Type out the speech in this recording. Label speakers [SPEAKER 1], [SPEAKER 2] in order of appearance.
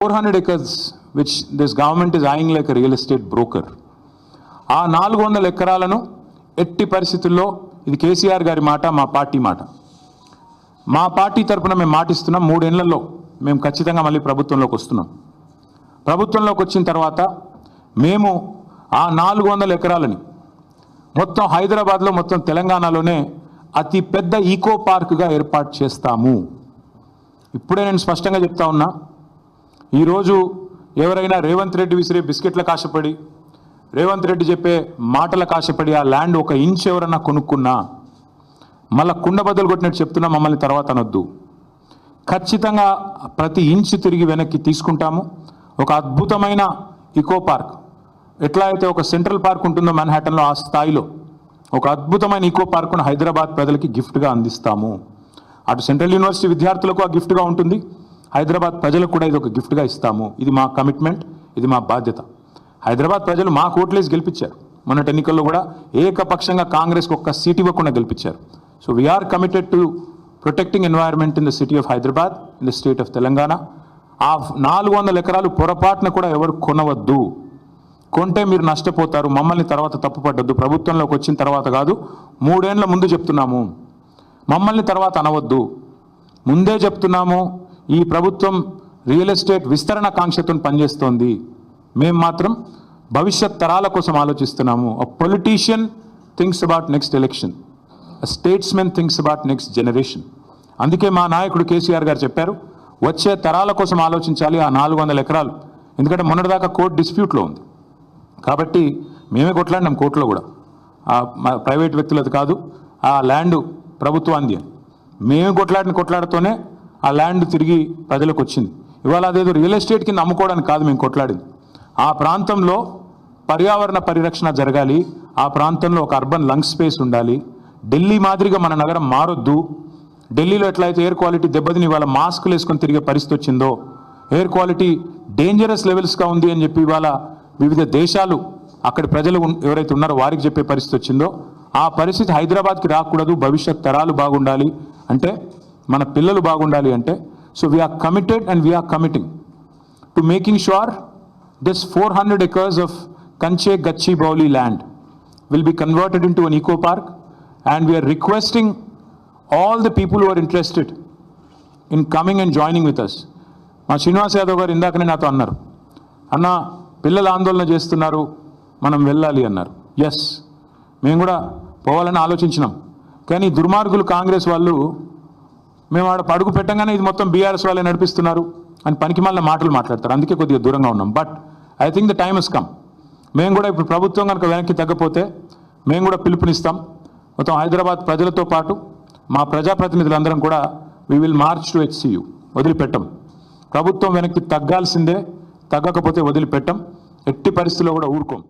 [SPEAKER 1] 400 acres, which this government is eyeing like a real estate broker. ఆ నాలుగు వందల ఎకరాలను ఎట్టి పరిస్థితుల్లో ఇది కేసీఆర్ గారి మాట మా పార్టీ మాట. మా పార్టీ తరపున మేము మాటిస్తున్నాం మూడేళ్ళలో మేము ఖచ్చితంగా మళ్ళీ ప్రభుత్వంలోకి వస్తున్నాం. ప్రభుత్వంలోకి వచ్చిన తర్వాత మేము ఆ నాలుగు వందల ఎకరాలని మొత్తం హైదరాబాద్లో మొత్తం తెలంగాణలోనే అతి పెద్ద ఈకో పార్క్గా ఏర్పాటు చేస్తాము. ఇప్పుడే నేను స్పష్టంగా చెప్తా ఉన్నా ఈరోజు ఎవరైనా రేవంత్ రెడ్డి విసిరే బిస్కెట్ల కాశపడి రేవంత్ రెడ్డి చెప్పే మాటల కాశపడి ఆ ల్యాండ్ ఒక ఇంచ్ ఎవరన్నా కొనుక్కున్నా మళ్ళా కుండ బదులు కొట్టినట్టు చెప్తున్నా మమ్మల్ని తర్వాత అనొద్దు. ఖచ్చితంగా ప్రతి ఇంచ్ తిరిగి వెనక్కి తీసుకుంటాము. ఒక అద్భుతమైన ఇకో పార్క్ ఎట్లా అయితే ఒక సెంట్రల్ పార్క్ ఉంటుందో మన్హాటన్లో ఆ స్థాయిలో ఒక అద్భుతమైన ఈకో పార్కును హైదరాబాద్ ప్రజలకి గిఫ్ట్గా అందిస్తాము. అటు సెంట్రల్ యూనివర్సిటీ విద్యార్థులకు ఆ గిఫ్ట్గా ఉంటుంది. హైదరాబాద్ ప్రజలకు కూడా ఇది ఒక గిఫ్ట్గా ఇస్తాము. ఇది మా కమిట్మెంట్ ఇది మా బాధ్యత. హైదరాబాద్ ప్రజలు మా కోట్లేసి గెలిపించారు. మొన్నటి ఎన్నికల్లో కూడా ఏకపక్షంగా కాంగ్రెస్కి ఒక్క సీట్ ఇవ్వకుండా గెలిపించారు. So we are committed to protecting environment in the city of Hyderabad in the state of Telangana. ఆ నాలుగు వందల ఎకరాలు పొరపాటున కూడా ఎవరు కొనవద్దు. కొంటే మీరు నష్టపోతారు మమ్మల్ని తర్వాత తప్పుపడ్డద్దు ప్రభుత్వంలోకి వచ్చిన తర్వాత కాదు మూడేళ్ళ ముందు చెప్తున్నాము. మమ్మల్ని తర్వాత అనవద్దు. ముందే చెప్తున్నాము ఈ ప్రభుత్వం రియల్ ఎస్టేట్ విస్తరణ కాంక్షతో పనిచేస్తోంది. మేము మాత్రం భవిష్యత్ తరాల కోసం ఆలోచిస్తున్నాము. A politician things about next election statesmen thinks about next generation అందుకే మా నాయకుడు కేసీఆర్ గారు చెప్పారు వచ్చే తరాల కోసం ఆలోచించాలి ఆ నాలుగు వందల ఎకరాలు. ఎందుకంటే మొన్నటిదాకా కోర్టు డిస్ప్యూట్లో ఉంది. కాబట్టి మేమే కొట్లాడినాం కోర్టులో కూడా. ఆ ప్రైవేట్ వ్యక్తులది కాదు ఆ ల్యాండ్ ప్రభుత్వాన్ని మేమే కొట్లాడిన కొట్లాడుతూనే ఆ ల్యాండ్ తిరిగి ప్రజలకు వచ్చింది ఇవాళ అదేదో రియల్ ఎస్టేట్ కింద అమ్ముకోవడానికి కాదు మేము కొట్లాడింది. ఆ ప్రాంతంలో పర్యావరణ పరిరక్షణ జరగాలి. ఆ ప్రాంతంలో ఒక అర్బన్ లంగ్ స్పేస్ ఉండాలి. ఢిల్లీ మాదిరిగా మన నగరం మారొద్దు. ఢిల్లీలో ఎట్లయితే ఎయిర్ క్వాలిటీ దెబ్బతిని ఇవాళ మాస్కులు వేసుకొని తిరిగే పరిస్థితి వచ్చిందో ఎయిర్ క్వాలిటీ డేంజరస్ లెవెల్స్గా ఉంది అని చెప్పి ఇవాళ వివిధ దేశాలు అక్కడ ప్రజలు ఎవరైతే ఉన్నారో వారికి చెప్పే పరిస్థితి వచ్చిందో ఆ పరిస్థితి హైదరాబాద్కి రాకూడదు. భవిష్యత్ తరాలు బాగుండాలి. అంటే మన పిల్లలు బాగుండాలి అంటే so we are committed and we are committing to making sure this four hundred acres of Kancha Gachibowli land will be converted in to an eco park and we are requesting all the people are interested in coming and joining with us మా శ్రీనివాస్ యాదవ్ గారు ఇందాకనే నాతో అన్నారు అన్న పిల్లలు ఆందోళన చేస్తున్నారు మనం వెళ్ళాలి అన్నారు. ఎస్ మేము కూడా పోవాలని ఆలోచించినాం. కానీ దుర్మార్గులు కాంగ్రెస్ వాళ్ళు మేము ఆడ పడుగు పెట్టగానే ఇది మొత్తం బీఆర్ఎస్ వాళ్ళే నడిపిస్తున్నారు అని పనికి మళ్ళీ మాటలు మాట్లాడతారు. అందుకే కొద్దిగా దూరంగా ఉన్నాం. But I think the time is come మేము కూడా ఇప్పుడు ప్రభుత్వం కనుక వెనక్కి తగ్గపోతే మేము కూడా పిలుపునిస్తాం. మొత్తం హైదరాబాద్ ప్రజలతో పాటు మా ప్రజాప్రతినిధులందరం కూడా we will march to HCU వదిలిపెట్టం. ప్రభుత్వం వెనక్కి తగ్గాల్సిందే తగ్గకపోతే వదిలిపెట్టం. ఎట్టి పరిస్థితుల్లో కూడా ఊరుకోం.